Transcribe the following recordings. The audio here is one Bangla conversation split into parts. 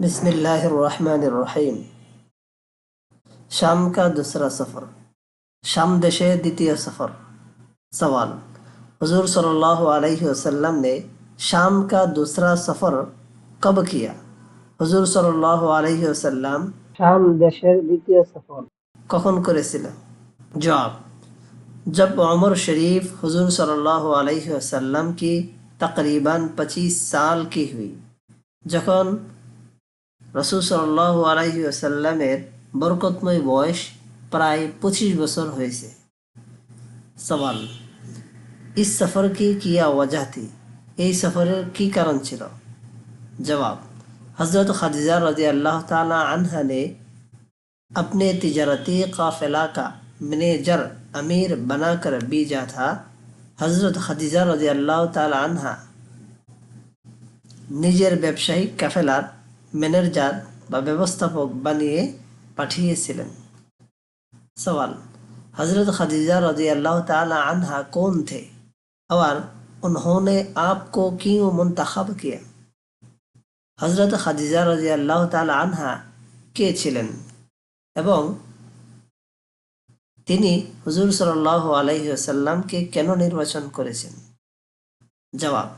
بسم اللہ الرحمن الرحیم۔ شام کا دوسرا سفر شام دشے دیتیا سفر۔ سوال حضور صلی اللہ علیہ وسلم نے شام کا دوسرا سفر کب کیا؟ حضور صلی اللہ علیہ وسلم شام دشے دیتیا سفر۔ কখন করেছিল? জবাব, জব অমর শরীফ হজুর সাল্লাহ আলহি কি তকরিবান পঁচিশ সাল কি হুই? যখন রসুল সাল্লাহ আলহি বরকতময় বয়স প্রায় পঁচিশ বছর হয়েছে। সওয়াল, ইস সফর কি কি ওয়াজাহতি? এই সফরের কি কারণ ছিল? জবাব হজরত খাদিজা রাজি আল্লাহ তালা আনহানে اپنے تجارتی قافلہ کا مینیجر امیر بنا کر بیجا تھا، حضرت خدیجہ رضی اللہ تعالی عنہ۔ নিজের ব্যবসায়িক কাফেলার ম্যানেজার پوک بنیے پٹھیے سلن۔ سوال، حضرت خدیجہ رضی اللہ تعالی عنہ کون تھے؟ اور انہوں نے آپ کو کیوں منتخب کیا؟ حضرت خدیجہ رضی اللہ تعالی عنہ کے چلن۔ এবং তিনি হুজুর সাল্লাহ আলহি আসাল্লামকে কেন নির্বাচন করেছেন জবাব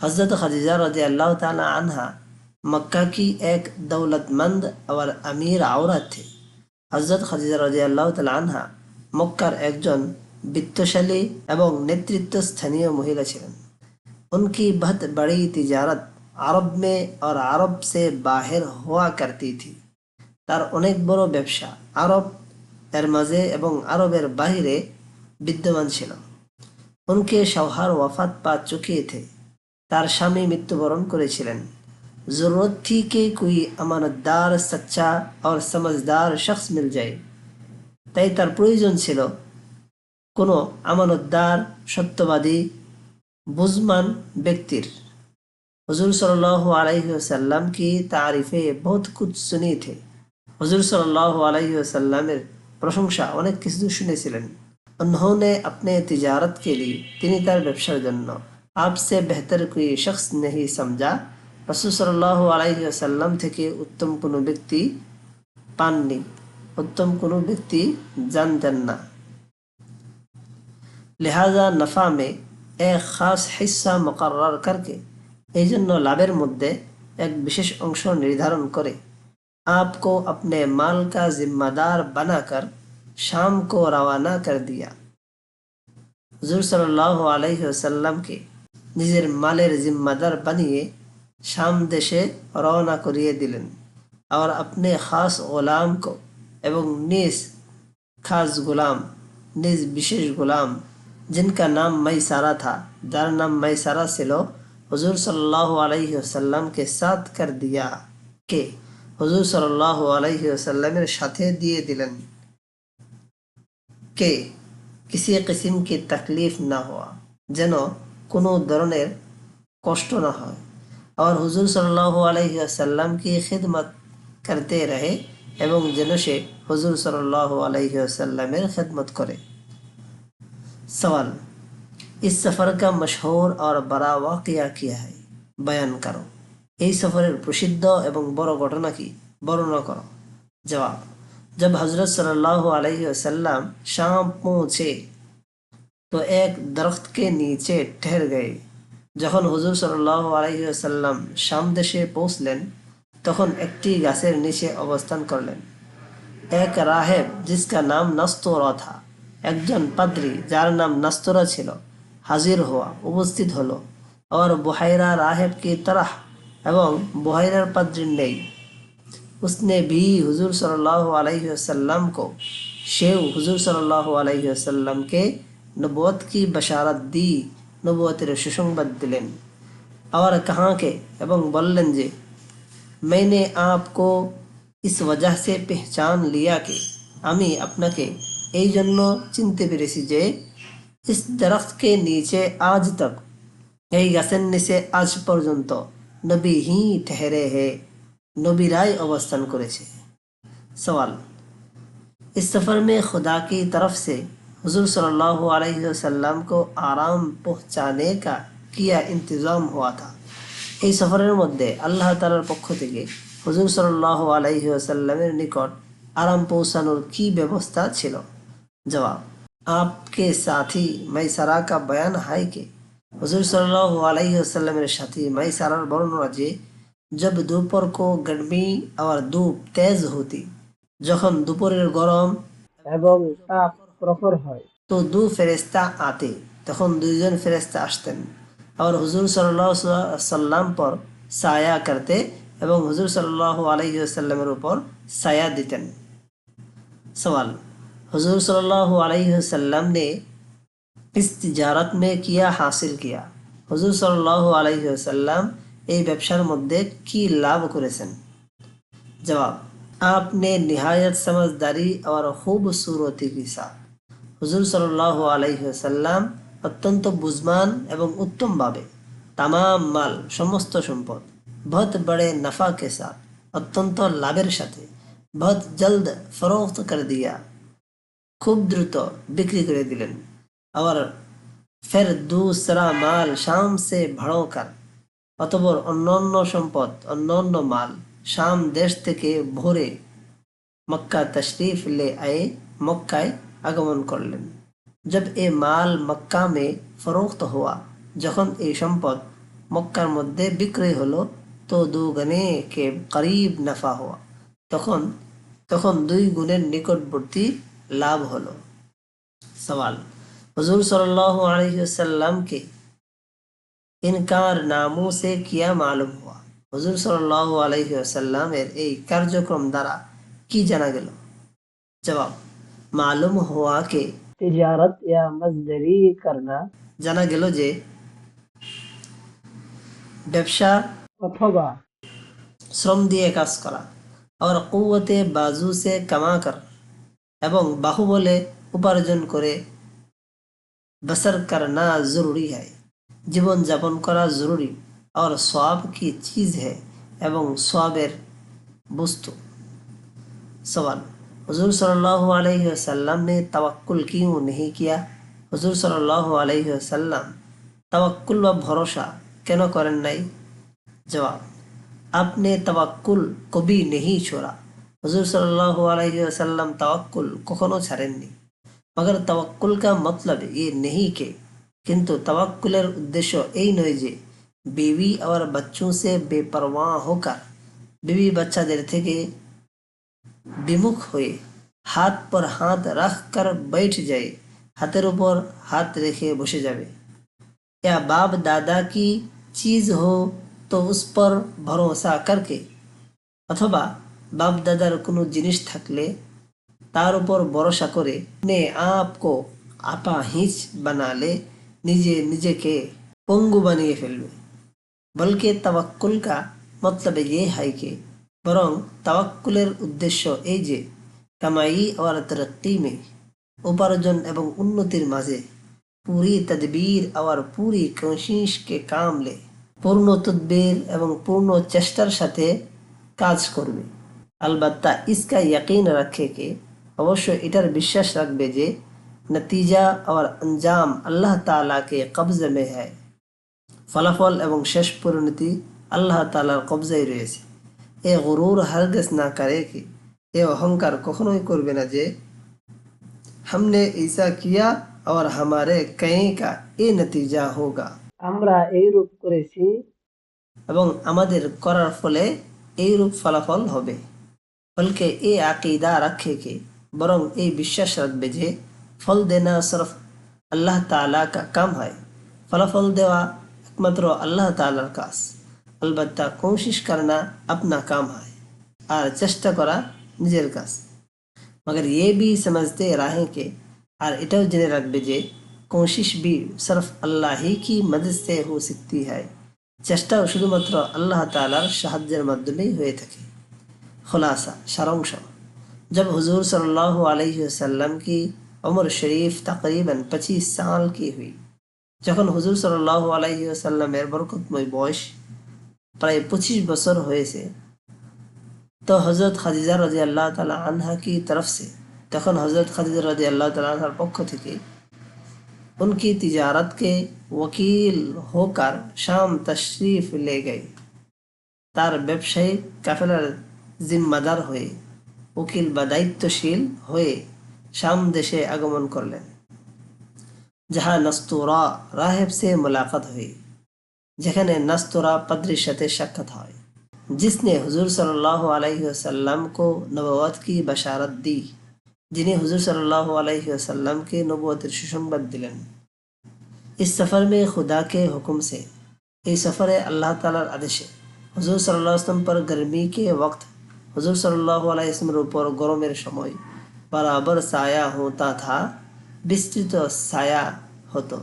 हजरत खदीजा रजी अल्लाह ताला अनहा मक्का की एक दौलतमंद और अमीर औरत थी हजरत खदीजा रजी अल्लाह ताला अनहा মক্কার একজন বিত্তশালী এবং নেতৃত্বস্থানীয় মহিলা ছিলেন उनकी बहुत बड़ी तिजारत আরব মে আর আরব সে বাহির হওয়া করতি থি তার অনেক বড় ব্যবসা আরব এর মাঝে এবং আরবের বাহিরে বিদ্যমান ছিল। উনকে সাহার ওয়াফাত পা চুকিয়ে তার স্বামী মৃত্যুবরণ করেছিলেন। জরুরত থেকে কুই আমানতদার সচ্চা আর সমজদার শখস মিল যায়। তাই তার প্রয়োজন ছিল কোনো আমানতদার, সত্যবাদী বুজমান ব্যক্তির। হজুর সাল আলাইসাল্লাম কি তারিফে বহুত কুচ শুনিয়েছে थे हजूर सल्लल्लाहु अलैहि वसल्लम প্রশংসা অনেক কিছু শুনেছিলেন उन्होंने अपने तिजारत के लिए তিনি তার ব্যবসার জন্য आपसे बेहतर कोई शख्स नहीं समझा রসুল সাল্লাল্লাহু আলাইহি ওয়াসাল্লাম থেকে উত্তম কোনো ব্যক্তি পাননি উত্তম কোনো ব্যক্তি জানতেন না लिहाजा नफा में एक खास हिस्सा मुकर्रर करके এই জন্য লাভের মধ্যে এক বিশেষ অংশ নির্ধারণ করে آپ کو اپنے مال کا ذمہ دار بنا کر شام کو روانہ کر دیا۔ حضور صلی اللہ علیہ وسلم کے نظر مالیر ذمہ دار بنیے، شام دشے روانہ کریے دلن۔ اور اپنے خاص غلام کو এবং نیس خاص غلام নিজ بشش غلام، جن کا نام مئی سارا تھا، در نام مئی سارا لو حضور صلی اللہ علیہ وسلم کے ساتھ کر دیا کہ حضور صلی اللہ علیہ وسلم সাথে دیے دلن কে کسی قسم کی تکلیف نہ ہوا، جنو کنو ধরনের কষ্ট نہ হয় اور حضور صلی اللہ علیہ وسلم کی خدمت کرتے رہے এবং যেন حضور صلی اللہ علیہ وسلم خدمت کرے۔ سوال، اس سفر کا مشہور اور بڑا واقعہ کیا ہے؟ بیان کرو۔ এই সফরের প্রসিদ্ধ এবং বড় ঘটনা কি বর্ণনা করো জবাব जब हजरत सल्लल्लाहु अलैहि वसल्लम शाम पहुँचे तो एक दरख्त के नीचे ठहर गए যখন হুজুর সাল্লাহ আলহি আসাল্লাম শাম দেশে পৌঁছলেন তখন একটি গাছের নিচে অবস্থান করলেন এক রাহেব जिसका নাম নাস্তরা থা একজন পাদ্রী যার নাম নাস্তরা ছিল হাজির হওয়া উপস্থিত হলো और बुहैरा राहिब की तरह এবং বহরার পাদ্রী নেই। উসনে ভি হুজুর সাল্লাহ আলহিসাল্লাম কো সেও হুজুর সাল্লাহ আলহিসাল্লামকে নবত কি বশারত দি নবতের সুসংবাদ দিলেন। আবার কাহাকে? এবং বললেন যে, মেনে আপকো ইস ওজাহ সে পেহচান লিয়াকে আমি আপনাকে এই জন্য চিনতে পেরেছি যে, ইস দরখকে নিচে আজ তক, এই গাছের নিচে আজ পর্যন্ত نبی ہی ٹھہرے ہے نبی رائے اوستان کرے سوال اس سفر میں خدا کی طرف سے حضور صلی اللہ علیہ وسلم کو آرام پہنچانے کا کیا انتظام ہوا تھا یہ سفر مدے اللہ تعالی پکوں تک حضور صلی اللہ علیہ وسلم نکاڈ آرام پہنچان ال کی ویوستھا چلو جواب آپ کے ساتھی میں کا بیان ہے کہ হজুর সাল अलैहि वसल्लम के साथी भाई বর্ণনা যে জব দুপর কো গরমি আর ধূপ তেজ হতি যখন দুপুরের গরম এবং তাপ প্রখর হয়। তো দু ফেরেস্তা আতে তখন দুইজন ফেরেস্তা আসতেন। আবার হুজুর সাল্লাম পর সায়া করতে এবং হুজুর সাল্লাহ আলহি আসাল্লামের উপর সায়া দিতেন। সওয়াল হুজুর সাল্লাহ আলহি আসাল্লাম इस तिजारत में किया হাসিল किया হজুর সাল্লাহ এই ব্যবসার মধ্যে কি লাভ করেছেন? জবাব, আপনি নিহায়ত সমঝদারি আর খুবসুরতি কি হজুর সাল্লাহ অত্যন্ত বুঝমান এবং উত্তমভাবে তামাম মাল, সমস্ত সম্পদ, বহুত বড়ে নফা কে সাথ অত্যন্ত লাভের সাথে বহুত জলদ ফরোখত করে দিয়া খুব দ্রুত বিক্রি করে দিলেন। আবার ফের দুসরা মাল শাম সে ভড়কার অতপর অন্যান্য সম্পদ, অন্যান্য মাল শাম দেশ থেকে ভোরে মক্কা তশরিফ লে আয়ে মক্কায় আগমন করলেন। জব এ মাল মক্কা মে ফরোখত হওয়া, যখন এই সম্পদ মক্কার মধ্যে বিক্রয় হলো, তো দু গণে কে করিব নাফা হওয়া। তখন তখন দুই গুণের নিকটবর্তী লাভ হলো। সওয়াল। হজুর সাল্লাহ আলহিসাল্লামকে ইনকার নামুসে কিয়া মালুম হওয়া। হজুর সাল্লাহ আলহিসাল্লামের এই কার্যক্রম দ্বারা কি জানা গেল? জবাব, মালুম হওয়াকে তিজারত ইয়া মজদারি করনা। জানা গেল যে ব্যবসা অথবা শ্রম দিয়ে কাজ করা, আর কুয়তে বাজু সে কামা কর এবং বাহুবলে উপার্জন করে بسر کرنا ضروری ہے۔ جیون جاپن کرا ضروری اور سواب کی چیز ہے ایوم سوابر بستو۔ سوال حضور صلی اللہ علیہ وسلم نے توکل کیوں نہیں کیا؟ حضور صلی اللہ علیہ وسلم توکل و بھروسہ کینو کرن نہیں جواب آپ نے توکل کبھی نہیں چھوڑا۔ حضور صلی اللہ علیہ وسلم توکل کخنو چھڑیں نہیں মগর کا মতলব یہ نہیں کہ কিন্তু توکلر উদ্দেশ্য এই নয় যে بیوی اور بچوں سے بے پرواہ ہو کر۔ بیوی بچہ دیر থেকে বিমুখ হয়ে হাত পর হাত রাখ কর بیٹھ جائے হাতের উপর হাত রেখে বসে যাবে یا باپ দাদা کی چیز ہو تو اس پر بھروسہ کر کے۔ অথবা বাপ দাদার কোনো জিনিস থাকলে তার উপর ভরসা করে নে আপকো আপা হিঁচ বানালে নিজে নিজেকে পঙ্গু বানিয়ে ফেলবে। বলকে তাওয়াক্কুল কা মতলব ইয়ে হাইকে বরং তাওয়াক্কুলের উদ্দেশ্য এই যে, কামাই আর তরক্কি মে, উপার্জন এবং উন্নতির মাঝে পুরি তদবীর আর পুরি কোশিশকে কামলে পূর্ণ তদ্বির এবং পূর্ণ চেষ্টার সাথে কাজ করবে। আলবাত্তা ইসকা ইয়াকিন রাখে কে? অবশ্য এটার বিশ্বাস রাখবে যে নতিজা আর अंजाम আল্লাহ তাআলা কে কবজ মে হ্যায় ফলাফল এবং শেষ পরিণতি আল্লাহ তাআলার কবজায় রয়েছে এ গরুর হারগেস না করে কি এ অহংকার কখনোই করবে না যে हमने ऐसा किया और हमारे कहीं का ये नतीजा होगा আমরা এইরূপ করেছি এবং আমাদের করার ফলে এইরূপ ফলাফল হবে বলকে এই আকিদা রাখে কে বরং এই বিশ্বাস রাখবে যে ফল দেনা সরফ আল্লাহ তালা কা কাম হয় ফলাফল দেওয়া একমাত্র আল্লাহ তালার কাজ আলবাত্তা কোশিস করনা আপনা কাম হয় আর চেষ্টা করা নিজের কাজ मगर ये भी समझते रहें कि और এটাও জেনে রাখবে যে কোশিস বি সরফ আল্লাহ হি কি মদদ সে হো सकती है চেষ্টাও শুধুমাত্র আল্লাহ তাআলার সাহায্যের মাধ্যমেই হয়ে থাকে खुलासा সারাংশ جب حضور صلی اللہ علیہ وسلم کی عمر شریف تقریباً پچیس سال کی ہوئی جہاں حضور صلی اللہ علیہ وسلم ایر برکت میں بوش پرائے پچیس بسر ہوئے سے، تو حضرت خدیزہ رضی اللہ تعالیٰ عنہ کی طرف سے جہاں حضرت خلیج رضی اللہ تعالیٰ پک تھکے ان کی تجارت کے وکیل ہو کر شام تشریف لے گئے۔ تار ببشی کفلر ذمہ دار ہوئے۔ উকিল বা দায়িত্বশীল হয়ে শাম দেশে আগমন করলেন جہاں نستورا راہب سے ملاقات ہوئی جہاں نستورا پدری شت شکت ہوئی جس نے حضور صلی اللہ علیہ وسلم کو نبوت کی بشارت دی جنہیں حضور صلی اللہ علیہ وسلم کے نبوت ششمبت دلن اس سفر میں خدا کے حکم سے یہ سفر اللہ تعالیٰ عدش حضور صلی اللہ علیہ وسلم پر گرمی کے وقت হুজুর সাল্লাহ আলাইসলামের উপর গরমের সময় বরাবর साया होता था विस्तृत साया হতো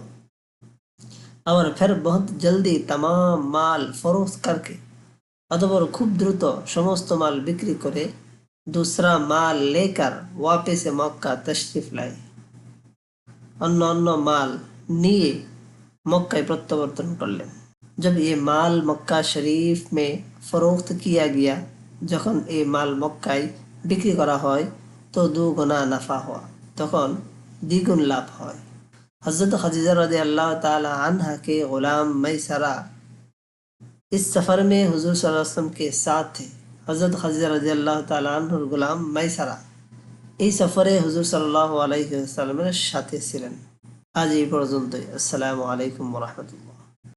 और फिर बहुत जल्दी तमाम माल फरोख्त करके অতপর খুব দ্রুত সমস্ত মাল বিক্রি করে दूसरा माल लेकर वापस मक्का तशरीफ लाई অন্য অন্য মাল নিয়ে মক্কায় প্রত্যাবর্তন করলেন जब ये माल मक्का शरीफ में फरोख्त किया गया যখন এই মাল মক্কায় বিক্রি করা হয় তো দু গুণা নাফা হওয়া তখন দ্বিগুণ লাভ হয় हजरत खदीजा रदी अल्लाह ताला अन्हा के गुलाम मैसरा इस सफ़र में हुजूर सल्लल्लाहु अलैहि वसल्लम के साथ थे हजरत खदीजा रदी अल्लाह ताला আনহুর গোলাম মাইসারা এই সফরে হুজুর সাল্লাল্লাহু আলাইহি ওয়াসাল্লামের সাথে ছিলেন আজ এই পর্যন্তই আসসালামু আলাইকুম ওয়া রাহমাতুল্লাহ